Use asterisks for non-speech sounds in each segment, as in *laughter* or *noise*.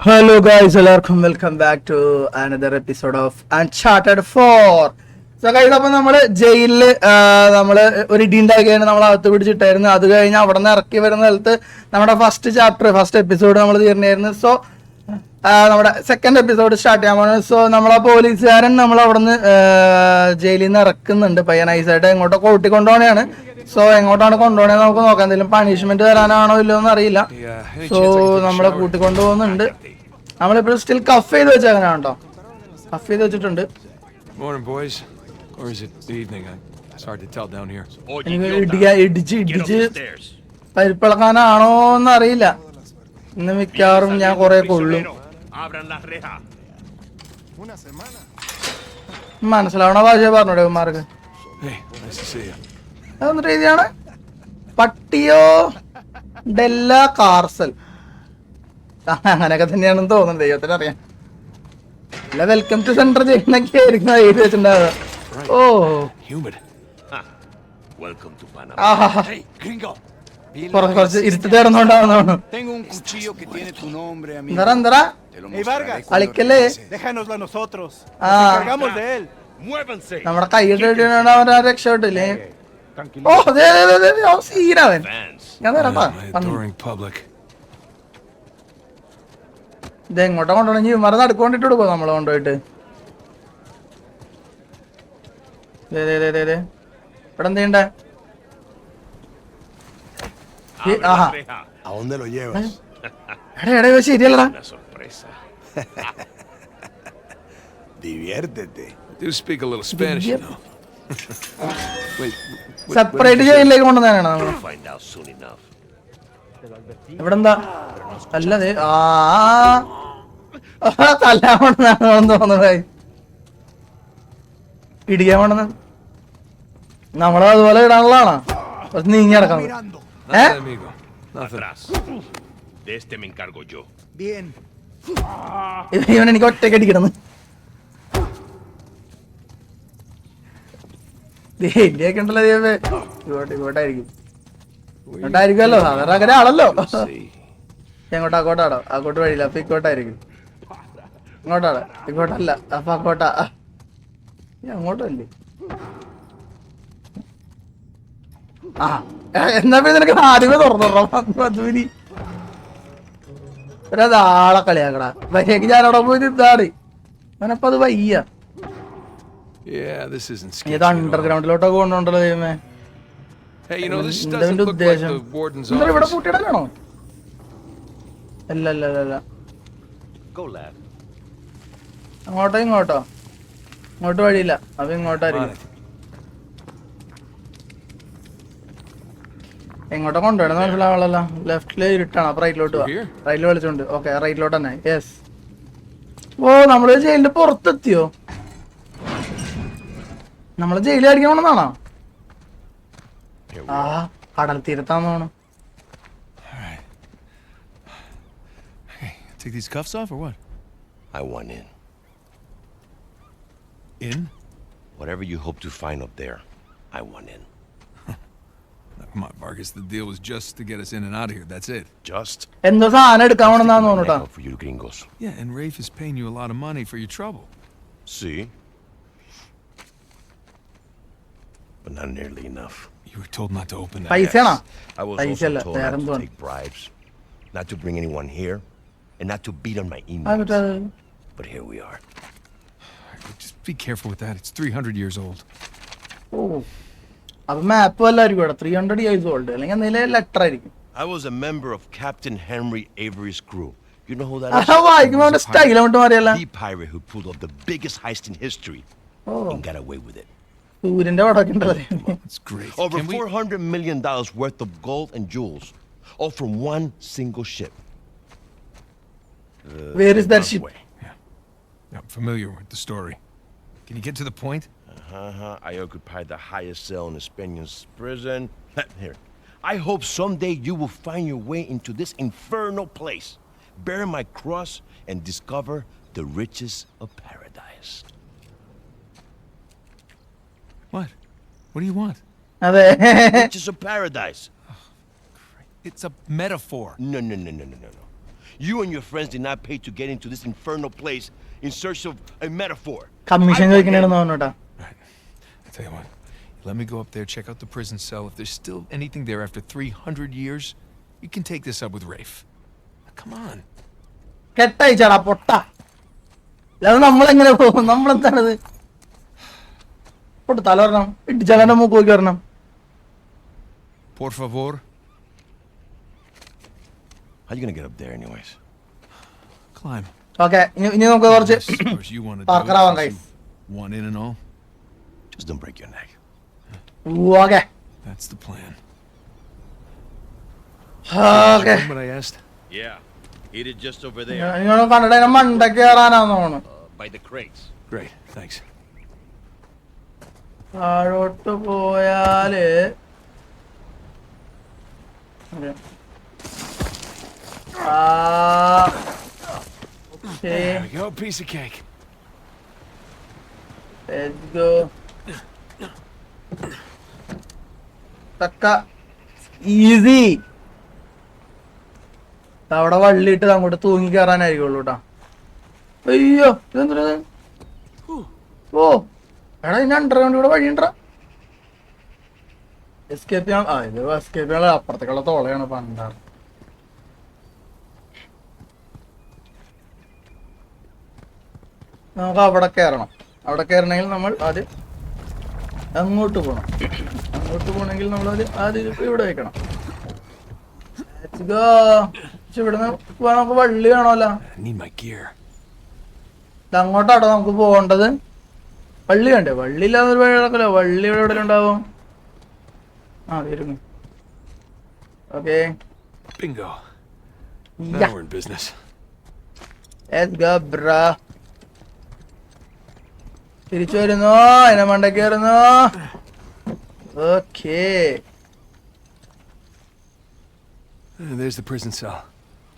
Hello guys എല്ലാവർക്കും welcome back to another episode of uncharted four so guys അപ്പൊ നമ്മൾ ജയിലിൽ നമ്മൾ ഒരു ഇടി കഴിഞ്ഞാൽ നമ്മൾ അകത്ത് പിടിച്ചിട്ടായിരുന്നു. അത് കഴിഞ്ഞ് അവിടെ നിന്ന് ഇറക്കി വരുന്ന സ്ഥലത്ത് നമ്മുടെ ഫസ്റ്റ് ചാപ്റ്റർ ഫസ്റ്റ് എപ്പിസോഡ് നമ്മൾ തീർന്നായിരുന്നു സോ നമ്മുടെ സെക്കൻഡ് എപ്പിസോഡ് സ്റ്റാർട്ട് ചെയ്യാൻ പോകുന്നത് സോ നമ്മളെ പോലീസുകാരൻ നമ്മൾ അവിടുന്ന് ജയിലിൽ നിന്ന് ഇറക്കുന്നുണ്ട്. പയ്യൻ നൈസായിട്ട് എങ്ങോട്ടോ കൂട്ടിക്കൊണ്ടുപോകണയാണ് സോ എങ്ങോട്ടാണ് കൊണ്ടുപോകണേ നമുക്ക് നോക്കാം. എന്തെങ്കിലും പണിഷ്മെന്റ് തരാനാണോ ഇല്ലയോ എന്ന് അറിയില്ല. സോ നമ്മളെ കൂട്ടിക്കൊണ്ടു പോകുന്നുണ്ട് നമ്മളിപ്പോഴും സ്റ്റിൽ കഫ് ചെയ്ത് വെച്ച കേട്ടോ കഫ് ചെയ്ത് വെച്ചിട്ടുണ്ട്. ഇടിക്ക ഇടിച്ച് ഇടിച്ച് പരിപ്പിളക്കാനാണോ എന്ന് അറിയില്ല. ഇന്ന് മിക്കവാറും ഞാൻ കുറെ കൊള്ളും. Abran la reja. മനസ്സിലാവണ ഭാഷ പറഞ്ഞോടെ you. അതൊന്നിട്ട് രീതിയാണ്? പട്ടിയോ? ഡെല്ല കാർസൽ. അങ്ങനെയൊക്കെ തന്നെയാണെന്ന് തോന്നുന്നത് ദൈവത്തിന് അറിയാം. അല്ല വെൽക്കം ടു സെന്റർ ചെയ്യുന്നൊക്കെ ആയിരിക്കും എഴുതി വെച്ചിട്ടുണ്ടാവുക. ഓ. Humid. Welcome കുറച്ച് ഇരുത്തത്തെ ഇടന്നുണ്ടാവുന്നതാണ് Tengo un cuchillo que tiene tu nombre, amigo. എന്താ എന്താ കളിക്കല്ലേ le? Déjanoslo a nosotros. Ah. Nos encargamos de él. Muévanse. നമ്മുടെ കൈയിട്ട് അവരെ രക്ഷപ്പെട്ടില്ലേ de, ഓ അവൻ സീനവൻ. ഞാൻ തരാട്ടാ Ah. ഇത് എങ്ങോട്ടാ കൊണ്ടുപോകണം ഇവന്മാരെ നടുക്കൊണ്ടിട്ട് കൊടുക്കോ നമ്മളെ കൊണ്ടുപോയിട്ട്. ഇവിടെ എന്ത് ചെയ്യണ്ടേ ajá. la reja. ¿A dónde lo llevas? എടാ ഇവ ശരിയല്ലടാ Una sorpresa. *laughs* Diviértete. Do speak a little Spanish, you know. *laughs* Wait, wh- separate ജയിലിലേക്ക് കൊണ്ടുവന്നാണ് നമ്മൾ We'll find out soon enough. ഇവിടെ എന്താ അല്ലത് ആ ആ, തല്ലാൻ കൊണ്ടുവന്നാണ് തോന്നുന്നത് ഇടിക്കാൻ വേണ്ടത് നമ്മളത് അതുപോലെ ഇടാനുള്ളതാണ് കുറച്ച് നീങ്ങി കിടക്കണം nada, ¿Eh? amigo. Nada. Atrás. De este me encargo yo. Bien. എനിക്ക് ഒറ്റയ്ക്ക് അടിക്കണം ഇന്ത്യയൊക്കെ ഉണ്ടല്ലോ ദൈവമേ ഇങ്ങോട്ട് ഇങ്ങോട്ടായിരിക്കും ഇങ്ങോട്ടായിരിക്കുമല്ലോ സാധാരണ അങ്ങനെ ആണല്ലോ. എങ്ങോട്ടാ അങ്ങോട്ടാണോ അങ്ങോട്ട് വഴിയില്ല അപ്പൊ ഇങ്ങോട്ടായിരിക്കും ഇങ്ങോട്ടാണ് ഇങ്ങോട്ടല്ല അപ്പൊ അങ്ങോട്ടാ അങ്ങോട്ടല്ലേ ആ എന്നാ പിന്നെ നിനക്ക് ആദ്യമേ തുറന്നു മധുവിനി. ഒരാളെ കളിയാക്കടാ. വരികക്ക് ഞാൻ അവിടെ പോയി നിന്നാണ്. അവനപ്പ അത് വയ്യ. ഇത് അണ്ടർഗ്രൗണ്ടിലോട്ടൊക്കെ കൊണ്ടുണ്ടല്ലോ ദൈവമേ. ഉദ്ദേശം? എന്താ ഇവിടെ. പൂട്ടിയിടലാണോ? അല്ല അല്ല അല്ല അങ്ങോട്ടോ ഇങ്ങോട്ടോ. ഇങ്ങോട്ട് വഴിയില്ല. അപ്പൊ ഇങ്ങോട്ടായിരിക്കും. എങ്ങോട്ടോ കൊണ്ടുപോകണം മനസ്സിലാവുള്ളല്ലോ ലെഫ്റ്റിൽ ഇരുട്ടാണ് അപ്പൊ റൈറ്റിലോട്ട് വാ? റൈറ്റിൽ വിളിച്ചോണ്ട് ഓക്കെ റൈറ്റിലോട്ട് തന്നെ യെസ് ഓ നമ്മൾ ജയിലിന്റെ പുറത്തെത്തിയോ നമ്മൾ ജയിലിൽ അടിക്കാൻ പോണെന്നാണോ ആ കടൽ തീരത്താന്ന് തോന്നുന്നു Take these cuffs off or what? I want in. In? Whatever you hope to find up there, I want in. Come on, Vargas. The deal was just to get us in and out of here. That's it. Just എന്തോ സാധനം എടുക്കാൻ sticking പോണെന്നാന്ന് my തോന്നുന്നു neck കേട്ടോ out for you gringos. Yeah, and Rafe is paying you a lot of money for your trouble. See? But not nearly enough. You were told not to open that. പൈസയാണോ I was Ahí also se la- told not വേറെന്തോ to ആണ്. take bribes, not to bring anyone here, and not to beat on my ആ, emails. മറ്റേ But here we are. Just be careful with that. It's 300 years old. ഓ അപ്പൊ മാപ്പ് വല്ലായിരിക്കും ഇവിടെ three hundred years old അല്ലെങ്കിൽ എന്തെങ്കിലും letter ആയിരിക്കും I was a member of Captain Henry Avery's crew. You know who that *laughs* is? ആ വായിക്കുമ്പോ അവന്റെ style അങ്ങോട്ട് മാറിയല്ല The pirate who pulled off the biggest heist in history oh and got away with it. സൂര്യന്റെ പടമൊക്കെ ഉണ്ടല്ലോ That's great. Over Can we- four hundred million dollars worth of gold and jewels, all from one single ship. The Where is that ship? Way. I'm familiar with the story. Can you get to the point? Uh-huh. I occupied the highest cell in the Spaniards' prison. *laughs* Here. I hope someday you will find your way into this infernal place, bear my cross, and discover the riches of paradise. What? What do you want? അതെ *laughs* riches of paradise. It's a metaphor. No, no, no, no, no, no, no. You and your friends did not pay to get into this infernal place in search of a metaphor. Commission ചോദിക്കണേന്ന് തോന്നുട്ടാ I tell you what, let me go up there, check out the prison cell. If there's still anything there after 300 years, you can take this up with Rafe. Come on. കെട്ടയച്ചാടാ പൊട്ട അല്ലാതെ നമ്മളെങ്ങനെ പോകും നമ്മളെന്താണത് പൊട്ട് തല വരണം ഇടിച്ചാലന്റെ മൂക്ക് നോക്കി വരണം Por favor. How you gonna get up there, anyways? Climb. Okay ഇനി ഇനി നമുക്ക് കുറച്ച് Yes, of course, you want to do it. പാർക്കറാവാൻ since guys. you Want in and all? Just don't break your neck. Okay That's the plan. Okay What I asked? Yeah. Eat it just over there, നിങ്ങൾ കണ്ടിട്ട് അതിനെ മണ്ട കയറാനാന്ന് തോന്നുന്നു uh, by the crates. Great, thanks. താഴോട്ട് പോയാല് Okay. ആ okay There we go, piece of cake. Let's go. തക്ക. Easy അവിടെ വള്ളിയിട്ട് അങ്ങോട്ട് തൂങ്ങി കയറാനായിരിക്കുള്ളൂ കേട്ടാ അയ്യോ ഇതെന്താ ഓ എടാ ഇനി അണ്ടർഗ്രൗണ്ട് ഇവിടെ വഴിയുണ്ട എസ്കേപ്പ് ചെയ്യാൻ ആ ഇത് എസ്കേപ്പ് ചെയ്യാൻ അപ്പുറത്തേക്കുള്ള തോളയാണ് പണ്ടാറ് നമുക്ക് അവിടെ കയറണം അവിടെ കയറണമെങ്കിൽ നമ്മൾ ആദ്യം അങ്ങോട്ട് പോകണം അങ്ങോട്ട് പോകണമെങ്കിൽ നമ്മൾ അത് ആദ്യം ഇവിടെ വെക്കണം. ഇവിടുന്ന് നമുക്ക് വള്ളി വേണമല്ലോ. അങ്ങോട്ടാട്ടോ നമുക്ക് പോകേണ്ടത്. വള്ളി വേണ്ടേ? വള്ളി ഇല്ലാതെ ഒരു വഴി നടക്കല്ലോ. വള്ളി ഇവിടെ എവിടെ ഉണ്ടാവും. ആ വരുന്നു okay Bingo. Now we're in business. തിരിച്ചു വരുന്നു. അതിനെ മണ്ടയ്ക്ക് വരുന്നു okay. There's the prison cell.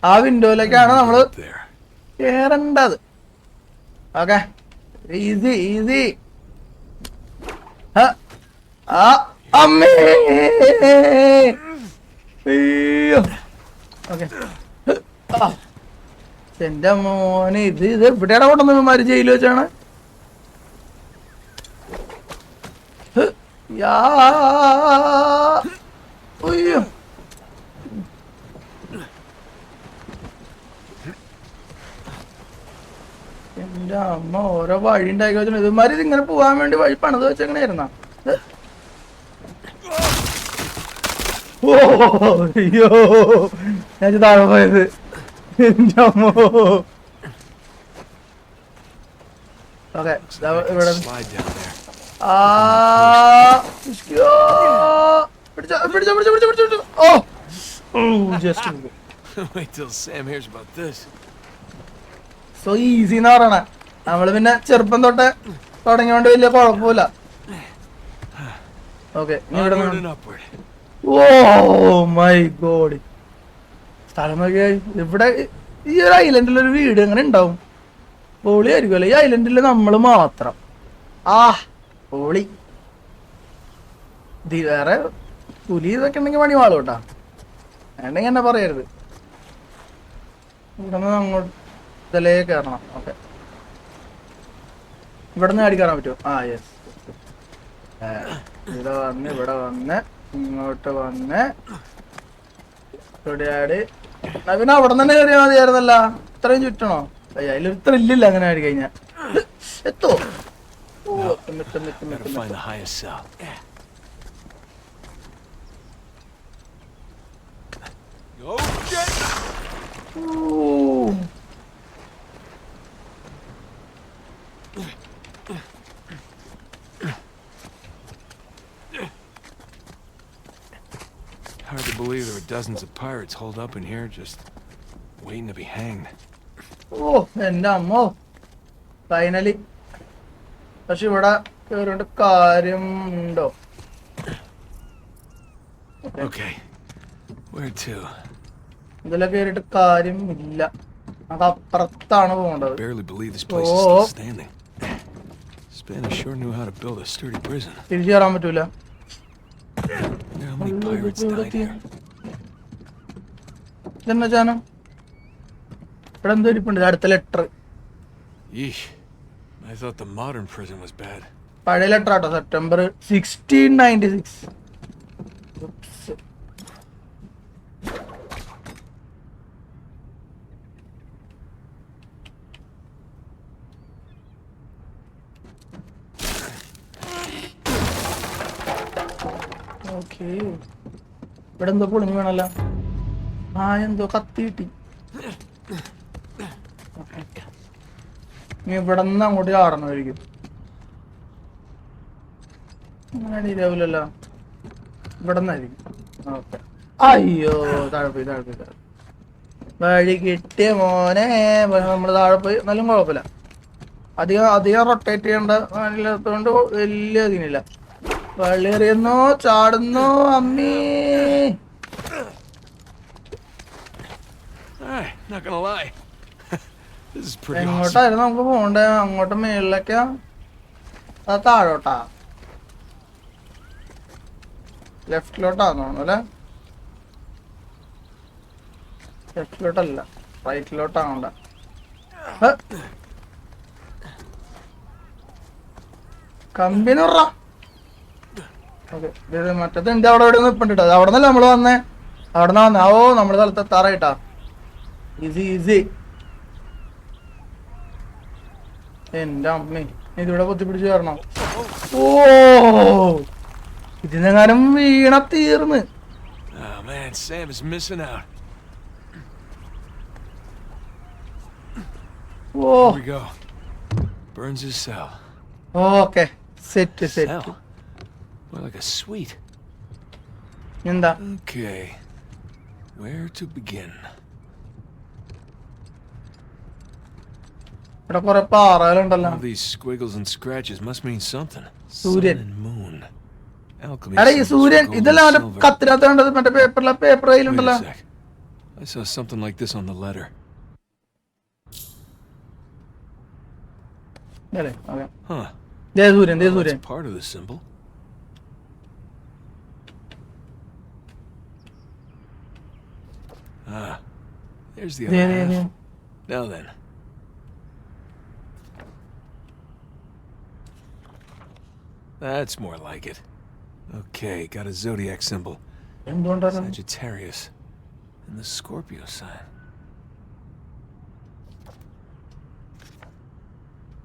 ആ വിൻഡോയിലേക്കാണ് there. കേറേണ്ടത്. ഓക്കെ. Easy easy. ആ അമ്മേ. അയ്യോ. ഓക്കെ. എന്റെ മോനെ ഇത് ഇത് എവിടെയാണ് കൊണ്ടുവന്നത് മാര് ജയിലിൽ വെച്ചാണ്? യാ അയ്യോ എന്റെ അമ്മ ഓരോ വഴി ഉണ്ടാക്കി വെച്ചു ഇതുമാരി ഇതിങ്ങനെ പോവാൻ വേണ്ടി വഴി പണിത് വെച്ചെങ്ങനെയായിരുന്ന ഓ അയ്യോ. ഞാൻ താഴെ പോയത്. എന്റെ അമ്മോ. ഓക്കെ ഇവിടെ. Slide Oh, just ആ ഇഷ്കോ. പിടിച്ചോ പിടിച്ചോ പിടിച്ചോ പിടിച്ചോ പിടിച്ചോ ഓ. ഓ just Wait till Sam hears about this. So easy എന്ന് പറയണ. നമ്മൾ പിന്നെ ചെറുപ്പം തൊട്ട് തുടങ്ങിയോണ്ട് വലിയ കുഴപ്പമില്ല. ഓക്കെ. ഓ മൈ ഗോഡ് സ്ഥലം നോക്കിയാ ഇവിടെ ഈ ഒരു ഐലൻഡിൽ ഒരു വീട് എങ്ങനെ ഉണ്ടാവും? പൊളിയായിരിക്കുമല്ലോ ഈ ഐലൻഡിൽ നമ്മൾ മാത്രം. ആ. പൊളി. വേറെ പുലി ഇതൊക്കെ ഉണ്ടെങ്കിൽ പണി വാളും കേട്ടാ. വേണ്ടെങ്കിൽ എന്നെ പറയരുത്. ഇവിടുന്ന് അങ്ങോട്ട് ഇതിലേ കയറണം. ഓക്കെ. ഇവിടെ നിന്ന് അടി കയറാൻ പറ്റുമോ? ആ യെസ് ഇവിടെ വന്ന് ഇവിടെ വന്ന് ഇങ്ങോട്ട് വന്ന്. ഇവിടെ പിന്നെ അവിടെ തന്നെ കയറിയാൽ മതിയായിരുന്നല്ല. ഇത്രയും ചുറ്റണോ? അയ്യ അതിലൊരു ത്രില്ലില്ല അങ്ങനെ ആടി കഴിഞ്ഞാ. എത്തോ? Gotta find the highest cell. Yeah. Ooh. Hard to believe there were dozens of pirates holed up in here just waiting to be hanged. Oh, and now more. Finally. പക്ഷെ ഇവിടെ കേറിട്ട് കാര്യം ഉണ്ടോ ഇതെല്ലാം കേറിട്ട് കാര്യം ഇല്ല അത് അപ്പുറത്താണ് പോകേണ്ടത്. തിരിച്ചേറാൻ പറ്റൂല. ഇതെന്നാ ചാനം ഇവിടെ എന്തോ ഇരിപ്പുണ്ട്. അടുത്ത letter I thought the modern prison was bad. പഴയ ലെറ്റർ ആട്ടോ September sixteen ninety six okay ഇവിടെ എന്തോ പൊളിഞ്ഞു വേണല്ല. ആ എന്തോ കത്തി കിട്ടി. നീ ഇവിടെ നിന്ന് അങ്ങോട്ട് ചാടണമായിരിക്കും അങ്ങനെ ശരിയാവില്ലല്ലോ ഇവിടെ നിന്നായിരിക്കും ഓക്കെ. അയ്യോ താഴെ പോയി താഴെ പോയി. വഴി കിട്ടിയ മോനെ. നമ്മൾ താഴെ പോയി എന്നാലും കുഴപ്പമില്ല. അധികം അധികം റൊട്ടേറ്റ് ചെയ്യേണ്ട വലിയ അതിനില്ല വള്ളി എറിയുന്നു ചാടുന്നു അമ്മീ. not gonna lie. എങ്ങോട്ടായിരുന്നു നമുക്ക് പോണ്ടേ? അങ്ങോട്ട് മേളിലൊക്കെ? അത് താഴോട്ടാ. ലെഫ്റ്റിലോട്ടാന്ന് തോന്നുന്നു അല്ലേ? ലെഫ്റ്റിലോട്ടല്ല റൈറ്റിലോട്ടാണോണ്ട കമ്പിനുറ ഓക്കെ മറ്റേത് ഉണ്ട് അവിടെ എവിടെ നിൽപ്പുണ്ട് അവിടെ നിന്നല്ലേ നമ്മൾ വന്നേ? അവിടെ നിന്ന് വന്നേ. ഓ നമ്മുടെ സ്ഥലത്ത് എത്താറായിട്ടാ. Easy easy എന്റെ അമ്മേ ഇതിവിടെ പൊത്തിപ്പിടിച്ച് കയറണം ഓ ഇതിനെങ്ങാനും വീണ തീർന്ന് Oh man, Sam is missing out. Oh Here we go. Burns' cell. Okay set set Cell? More like a suite. എന്താ Okay. Where to begin? Sun and moon. Alchemy എടാ ഈ symbols സൂര്യൻ for gold ഇതെല്ലാം and അവന്റെ silver. കത്തിനകത്ത് കണ്ടത് മറ്റേ പേപ്പറിലെ paper Wait കയ്യിലുണ്ടല്ലോ a sec. I saw something like this on the letter. അല്ലേ okay Huh. ദേ സൂര്യൻ ദേ Well, സൂര്യൻ that's part of the symbol. Ah, there's the other they they half. They Now then. That's more like it. Okay, got a zodiac symbol. എന്തുകൊണ്ടാണ് Sagittarius. And the Scorpio sign.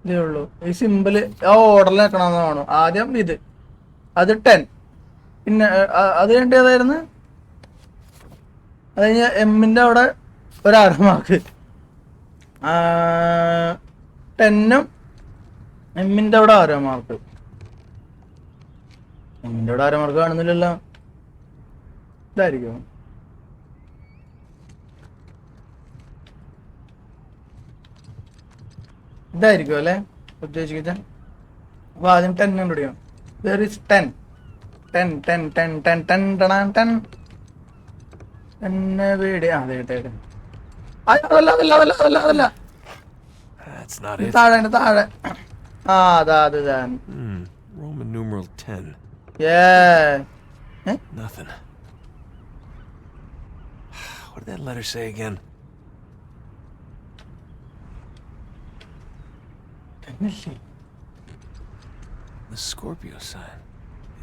ഇതേ ഉള്ളൂ ഈ simple ആ ഓർഡറിൽ നിൽക്കണമെന്ന് തോന്നുന്നു ആദ്യം ഇത് അത് ടെൻ പിന്നെ ആ, അത് കഴിഞ്ഞിട്ട് ഏതായിരുന്നു അത് കഴിഞ്ഞ എമ്മിന്റെ അവിടെ ഒരു ടെന്നും എമ്മിന്റെ അവിടെ ആരോ മാർക്ക് എമ്മിന്റെ ഇവിടെ ആരോ കാണുന്നില്ലല്ലോ. ഇതായിരിക്കും. ഇതായിരിക്കും അല്ലേ? ഉദ്ദേശിക്കുന്നത്? അപ്പൊ ആദ്യം ടെൻ കണ്ടുപിടിക്കണം. There is ten ten ten ten ten ten ടണാ ten എന്നെ വീട്. അതെ ആ, അതല്ല അതല്ല അതല്ല അതല്ല അതല്ല. താഴെ താഴെ. ആ അതാ അത് Hmm. Roman numeral 10. Yeah. Huh? Nothing. *sighs* What did that letter say again? The Scorpio sign.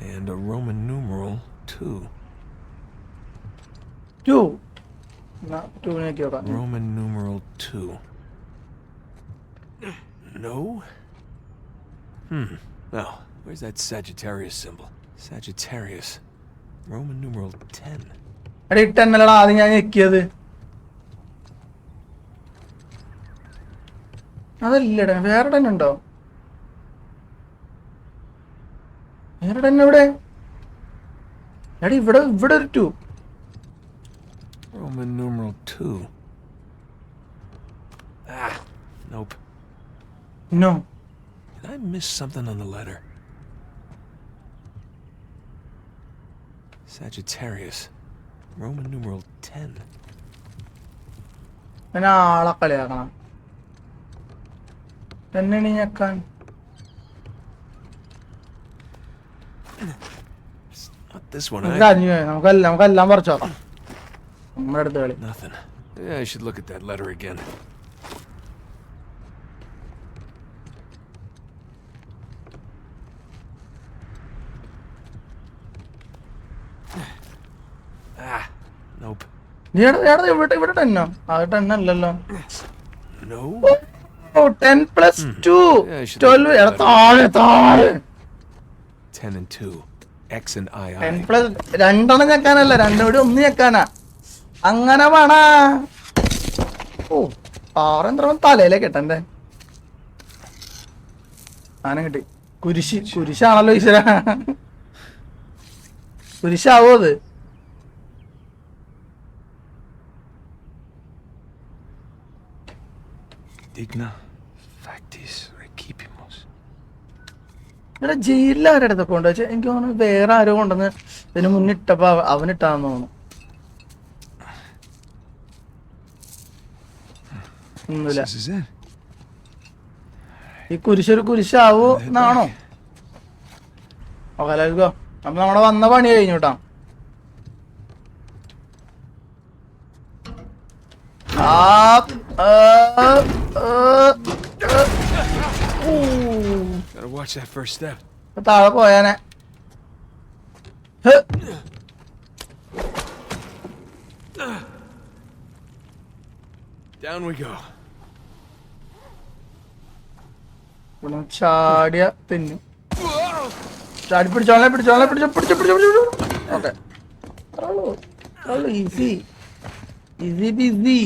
And a Roman numeral, two. Two. Not doing ne. Roman numeral two. No? Hmm. Well, where's that Sagittarius symbol? Sagittarius. Roman numeral 10. എടാ ഈ ടെന്നല്ലടാ ആദ്യം ഞാൻ ഞെക്കിയത് അതല്ലടാ വേറെ ten ഉണ്ടോ വേറെ ten എവിടെ എടാ ഇവിടെ ഇവിടെ ഒരു two Roman numeral 2. Ah, nope. No. Did I miss something on the letter? Sagittarius. Roman numeral 10. പിന്നെ ആളെ കളിയാക്കണം എന്നെയാണ് ഞെക്കാൻ Not this one, നമുക്ക് eh? അഞ്ഞു നമുക്കെല്ലാം നമുക്കെല്ലാം പറിച്ചോക്കാം നമ്മുടെ അടുത്ത് കളി Nothing. Yeah, I should look at that letter again. ഇവിടെ ഇവിടെ ടെന്നോ അത് ടെൻ അല്ലല്ലോ. No? ഓ ten plus two Yeah, twelve താഴെ താഴെ. 10 and 2. X and I. Ten plus രണ്ടെണ്ണം ഞെക്കാനല്ല രണ്ടോടി ഒന്ന് ഞെക്കാനാ. അങ്ങനെ വേണ. ഓ പാറ തലയിലേ ഇട്ടെന്റെ സാധനം കിട്ടി. കുരിശ് കുരിശാണല്ലോ ഈശ്വര. കുരിശാവോ അത്? Digna. Factis recipimus. ഇവിടെ ജയിലിൽ ആരുടെ അടുത്തൊക്കെ ഉണ്ട് പക്ഷെ എനിക്ക് തോന്നുന്നു വേറെ ആരോ കൊണ്ടുവന്ന് ഇതിന് മുന്നിട്ടപ്പോ അവ- അവനിട്ടാന്ന് തോന്നുന്നു. ഒന്നുമില്ല. ഈ കുരിശൊരു കുരിശാവൂ എന്നാണോ? ലെറ്റ്സ് അപ്പൊ നമ്മുടെ വന്ന പണി കഴിഞ്ഞു കേട്ടോ. ആ. Gotta watch that first step. താഴെ പോയാനെ. Down we go. ചാടിയ തിന്നു. ചാടി പിടിച്ചോളെ പിടിച്ചോളെ പിടിച്ചോ പിടിച്ചോ പിടിച്ചോ പിടിച്ചോ okay. Easy easy BC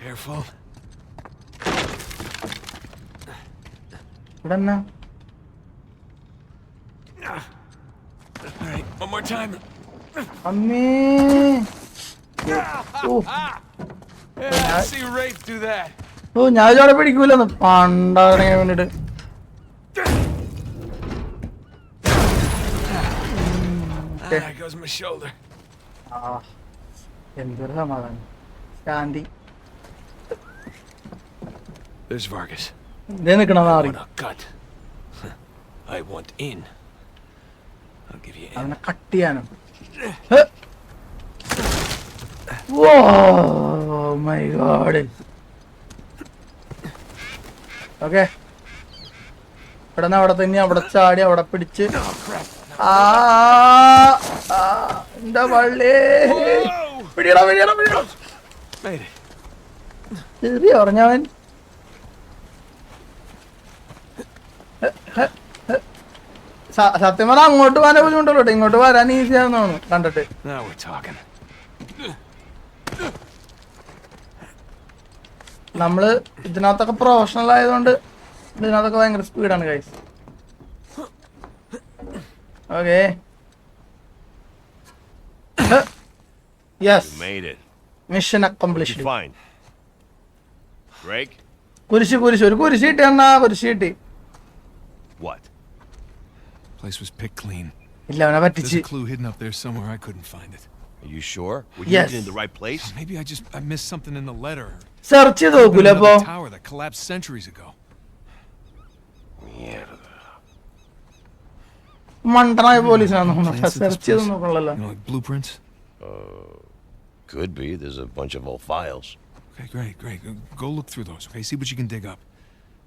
Careful. ഇവിടെ എന്നാ അമ്മേ. ഓ. ഞാൻ ചോടെ പിടിക്കൂലെന്ന്. പണ്ടറിയാൻ വേണ്ടിട്ട് എന്തൊരു സമാധാനം. ശാന്തി. There's Vargas. *laughs* അവനെ കട്ട് ചെയ്യാനും. മൈ ഗോഡ് ഓക്കെ ഇവിടെ അവിടെ തന്നെ അവിടെ ചാടി അവിടെ പിടിച്ച്. എന്താ പള്ളി? പിടിയടാ പിടിയടാ പിടിയടാ. ചെറിയ സത്യം പറഞ്ഞാൽ അങ്ങോട്ട് പോകാനേ ബുദ്ധിമുട്ടുള്ളൂ ഇങ്ങോട്ട് വരാൻ ഈസി ആണെന്ന് തോന്നുന്നു കണ്ടിട്ട്. നമ്മൾ ഇതിനകത്തൊക്കെ പ്രൊഫഷണൽ ആയതുകൊണ്ട് ഇതിനകത്തൊക്കെ ഭയങ്കര സ്പീഡാണ് guys okay yes. Mission accomplished? കുരിശ് കുരിശ്. ഒരു കുരിശ് കിട്ടി എന്നാ കുരിശ് കിട്ടി. What? Place was picked clean. There's a clue hidden up there somewhere. I couldn't find it. Are you sure? Were you yes. in the right place? Uh, maybe I just I missed something in the letter. the. Tower that collapsed centuries ago. Mierda. Blueprints? Uh, could be. There's a bunch of old files. Okay, great, great. Go look through those. Okay, see what you can dig up.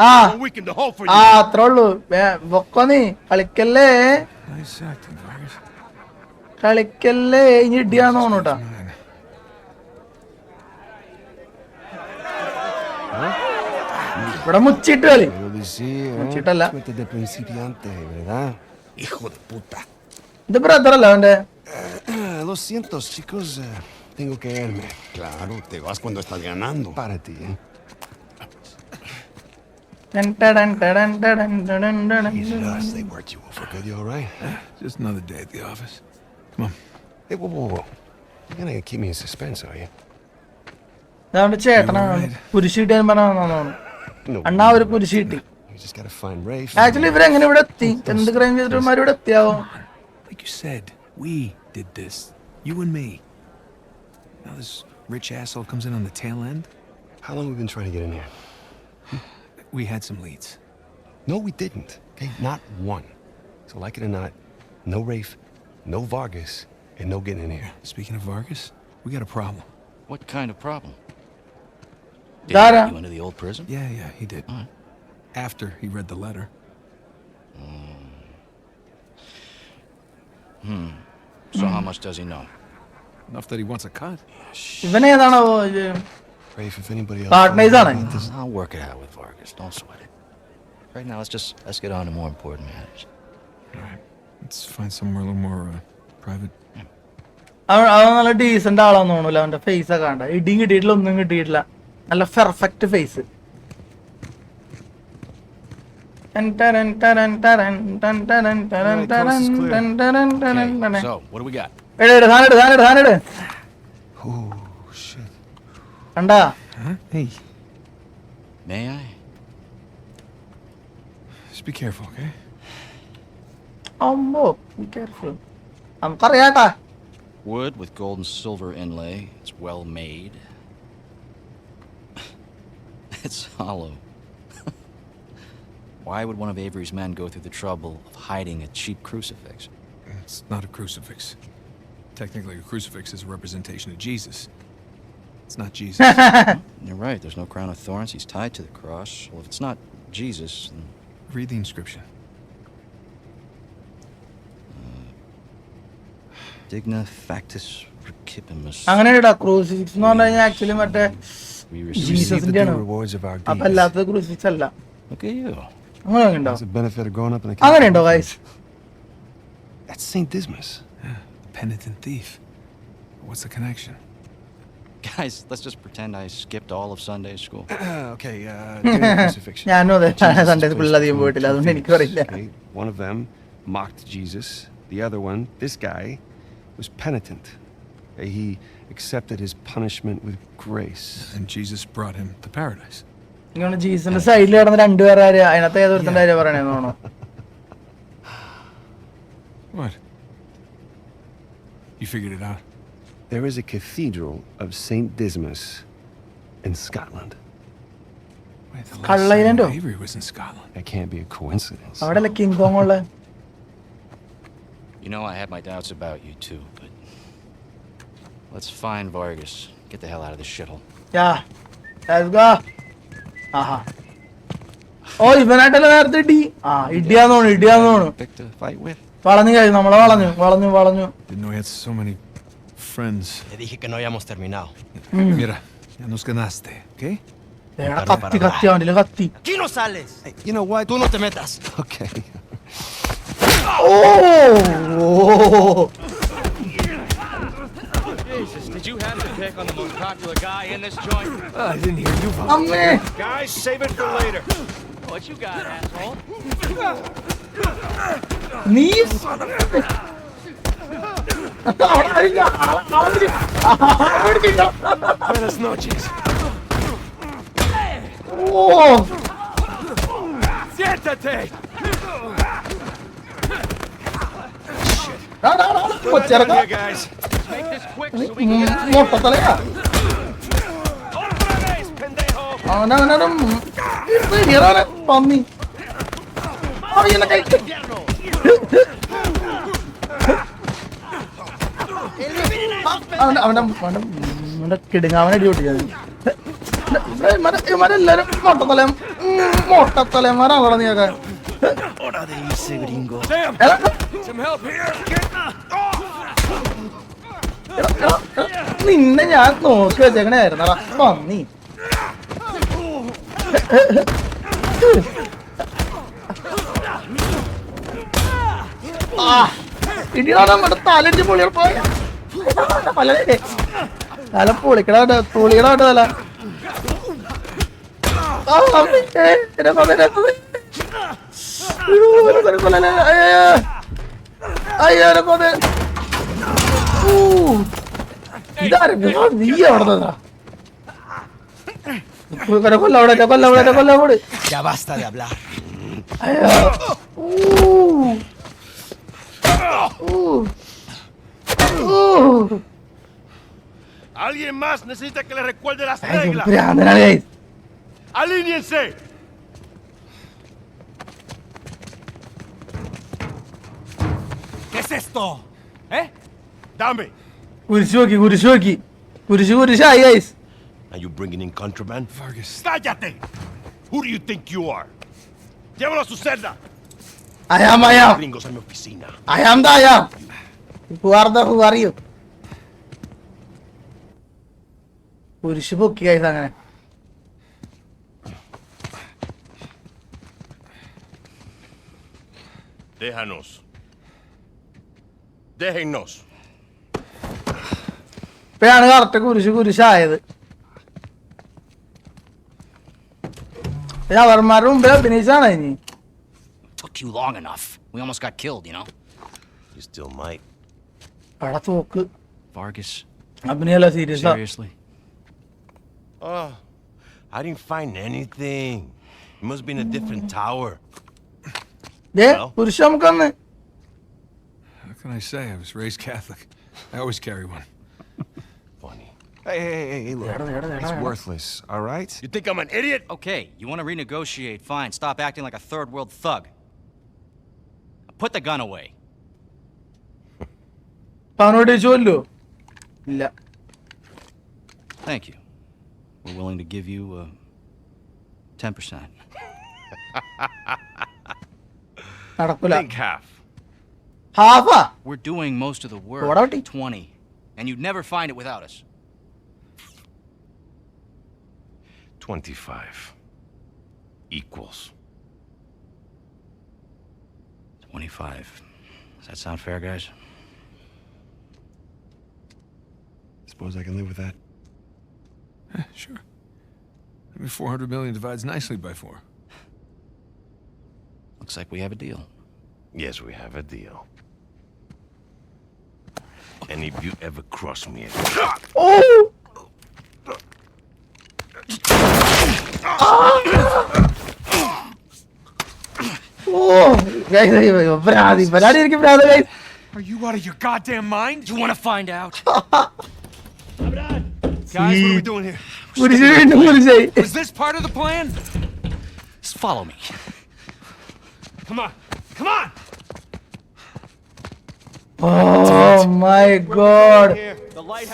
ആ. ഉള്ളൂ. കളിക്കല്ലേ? കളിക്കല്ലേ? ഇനി ഇടിയാന്ന് തോന്നൂട്ടാ ഇവിടെ മുച്ചിട്ട് കളി. മുച്ചിട്ടല്ല. ഇത് eh, tengo que irme. Claro, te vas cuando estás ganando. Para ti, ¿eh? ടൻ ടടൻ ടടൻ ടടൻ ടടൻ ടടൻ Jesus, they worked you over good. You all right? Just another day at the office. Come on. Hey, whoa, whoa, whoa. You're gonna keep me in suspense, are you? ഇതാണ്ട് ചേട്ടനാണ് കുരിശ് കിട്ടിയാൻ പറഞ്ഞാന്ന് No. അണ്ണാ ഒരു കുരിശ് കിട്ടി You just gotta find Rafe. Actually ഇവരെങ്ങനെ ഇവിടെ എത്തി എന്ത് crime ചെയ്തിട്ടുമാർ ഇവിടെ എത്തിയാവോ Like you said, we did this. You and me. Now this rich asshole comes in on the tail end. How long have we been trying to get in here? We had some leads. No, we didn't. Okay, not one. So, like it or not, no Rafe, no Vargas, and no getting in here. Speaking of Vargas, we got a problem. What kind of problem? Did Dara. he go into the old prison? Yeah, yeah, he did. Alright. After he read the letter. Hmm. So how much does he know? Enough that he wants a cut. ഇവനേതാണോ Rafe, if anybody else. Partners finds ആണ്. out this- I'll work it out with Vargas. Don't sweat it. Right now, let's just let's get on to more important matters. All right. Let's find somewhere a little more uh, private. അവൻ അവൻ നല്ല decent ആളാന്ന് തോന്നൂല അവന്റെ face ഒക്കെ കണ്ട ഇടിയും കിട്ടിയിട്ടില്ല ഒന്നും കിട്ടിയിട്ടില്ല നല്ല perfect face Okay, so what do we got? Oh, shit. കണ്ടാ Huh? Hey, May I? just be careful, okay? അമ്പോ careful നമുക്കറിയാട്ടാ Wood with gold and silver inlay. It's well made. *laughs* it's hollow. *laughs* Why would one of Avery's men go through the trouble of hiding a cheap crucifix? It's not a crucifix. Technically, a crucifix is a representation of Jesus. It's not Jesus. *laughs* You're right. There's no crown of thorns. He's tied to the cross. Well, if it's not Jesus, then Read the inscription. digna factus recipimus. അങ്ങനെ ഇടാ crucifix എന്ന് പറഞ്ഞു കഴിഞ്ഞാൽ actually മറ്റേ We We receive. Jesus receive the indiano. due rewards of our അപ്പൊ deeds. അല്ലാത്തത് crucifix അല്ല Look at you. അങ്ങനെ ഉണ്ടോ That's the benefit of growing up in a അങ്ങനെയുണ്ടോ Catholic guys family. That's St. Dismas. The penitent thief. What's the connection? Guys, let's just pretend I skipped all of Sunday school. *clears throat* okay, uh, *laughs* during the crucifixion. ഞാനും അതെ *laughs* Jesus is Sunday placed സ്കൂളിൽ അധികം between പോയിട്ടില്ല two അതുകൊണ്ട് figures, എനിക്കറിയില്ല okay? One of them mocked Jesus. The other one, this guy, was penitent. Uh, He accepted his punishment with grace. And Jesus brought him to paradise. ഇങ്ങനെ ജീസന്റെ സൈഡിൽ കിടന്ന് രണ്ടുപേരെ ആര് അതിനകത്ത് ഏതൊരുത്തന്റെ കാര്യം പറയണേന്ന് തോന്നുന്നു *laughs* What? You figured it out? There is a cathedral of St. Dismas in Scotland. Wait, the Skull last Island time oh? Avery was in Scotland. That can't be a coincidence. അവിടെ അല്ലേ കിങ് കോങ് ഉള്ള You know, I had my doubts about you too, but let's find Vargas. Get the hell out of this shithole. Yeah let's go ആഹാ ഓ ഇവനായിട്ടല്ല നേരത്തെ ഇടി ആ ഇടിയാന്ന് തോന്നുന്നു ഇടിയാന്ന് തോന്നുന്നു Pick to fight with. വളഞ്ഞു കഴിഞ്ഞു നമ്മളെ വളഞ്ഞു വളഞ്ഞു വളഞ്ഞു Didn't know he had so many friends. Te dije que no habíamos terminado. Mira, ya nos ganaste, ¿okay? എടാ, കത്തി കത്തി വണ്ടിയില് കത്തി ¡Aquí no sales! Hey, you know what? ¡Tú no te metas! Okay. Oh oh. Jesus, did you have to pick on the most popular guy in this joint? I didn't hear you. അമ്മേ Guys, save it for later. What you got, asshole? നീ. ഓ Siéntate! മൊട്ടത്തലയാ! അവനവനെ പന്നി അവന്റെ അവന്റെ അവന്റെ കിടുങ്ങാവനെ അടി നിന്നെ ഞാൻ നോക്കി വെച്ചേക്കണായിരുന്നടാ പന്നി ആ ഇടിയാണ് നമ്മുടെ തലടിച്ച് പൊളികൾ പോയ പലേ തല പൊളിക്കടാ പൊളിക്കടാ തല ആ, അമ്മേ, എന്നെ കൊന്ന്, നമ്മുടെ കൊന്ന്. പൊളിയപ്പോ തല എന്നെ കൊന്ന്. ഊ. ഇതാരും? നീ അവിടെ Ya basta de hablar. Alguien más necesita que le recuerde las reglas. ¡Alíñense! ¿Qué es esto? ¿Eh? Dame. Gurishuaki, Gurishuaki. Gurishuaki, ya, guys. Are you bringing in contraband? Vargas. ¡Cállate! Who do you think you are? Llévalo a su celda. I'm I'm Gringos a mi oficina. I'm the I'm who are the who are you കുരിശ് പൊക്കി guys അങ്ങനെ Déjanos. Déjennos. ഇപ്പഴാണ് correct കുരിശ് കുരിശായത് അവന്മാരുടെ മുമ്പിൽ അഭിനയിച്ചാണ് ഇനി You long enough. We almost got killed, you know? You still might. Vargas. Seriously? Oh, I didn't find anything. It must be in a different tower. Yeah, well, how can I say? I was raised Catholic. I always carry one. Funny. Hey, hey, hey, hey, look. It's worthless, all right? You think I'm an idiot? Okay, you want to renegotiate, fine. Stop acting like a third world thug. Put the gun away. *laughs* അവനോട് ചോദിച്ചല്ലോ ഇല്ല Thank you. We're willing to give you uh, 10%. *laughs* നടക്കൂല Think half. ഹാഫാ We're doing most of the work. What about it? 20. And you'd never find it without us. 25. Equals. 25. Does that sound fair, guys? Suppose I can live with that. Eh, sure. I mean, 400 million divides nicely by four. Looks like we have a deal. Yes, we have a deal. And if you ever cross me again, oh *laughs* oh guys, അയ്യോ, ഭ്രാന്തി ഭ്രാന്തി എനിക്ക് ഭ്രാന്ത് guys. Are you out of your goddamn mind? You want to find out? *laughs* Guys, what are we doing here? കുരിശ് വീണ്ടും കുരിശായി Was this part of the plan? Just follow me. Come on. Come on! Oh my God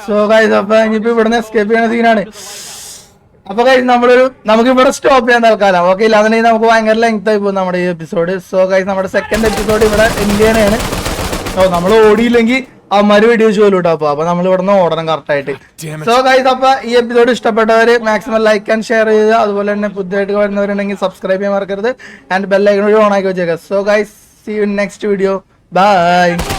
so guys അപ്പൊ ഇനിയിപ്പോ ഇവിടുന്ന് escape ചെയ്യണ സീനാണ് അപ്പൊ guys നമ്മളൊരു നമുക്ക് ഇവിടെ സ്റ്റോപ്പ് ചെയ്യാൻ തൽക്കാലം. ഓക്കെ ഇല്ലാന്നുണ്ടെങ്കിൽ നമുക്ക് ഭയങ്കര ലെങ്ത് ആയി പോകും നമ്മുടെ ഈ എപ്പിസോഡ് സോ ഗൈസ് നമ്മുടെ സെക്കൻഡ് എപ്പിസോഡ് ഇവിടെ ഇന്ത്യനാണ് ഓ നമ്മൾ ഓടിയില്ലെങ്കിൽ അവന്മാര് വീഡിയോ ചോലും കേട്ടോ അപ്പൊ അപ്പൊ നമ്മൾ ഇവിടെ നിന്ന് ഓടണം കറക്റ്റ് ആയിട്ട്. സോ ഗൈസ് അപ്പൊ ഈ എപ്പിസോഡ് ഇഷ്ടപ്പെട്ടവര് മാക്സിമം ലൈക്ക് ആൻഡ് ഷെയർ ചെയ്യുക. അതുപോലെ തന്നെ പുതിയതായിട്ട് വരുന്നവരുണ്ടെങ്കിൽ സബ്സ്ക്രൈബ് ചെയ്യാൻ മറക്കരുത്. ആൻഡ് ബെല്ലൈക്കൺ ഓൺ ആക്കി വെച്ചേക്കാം so guys see you next video bye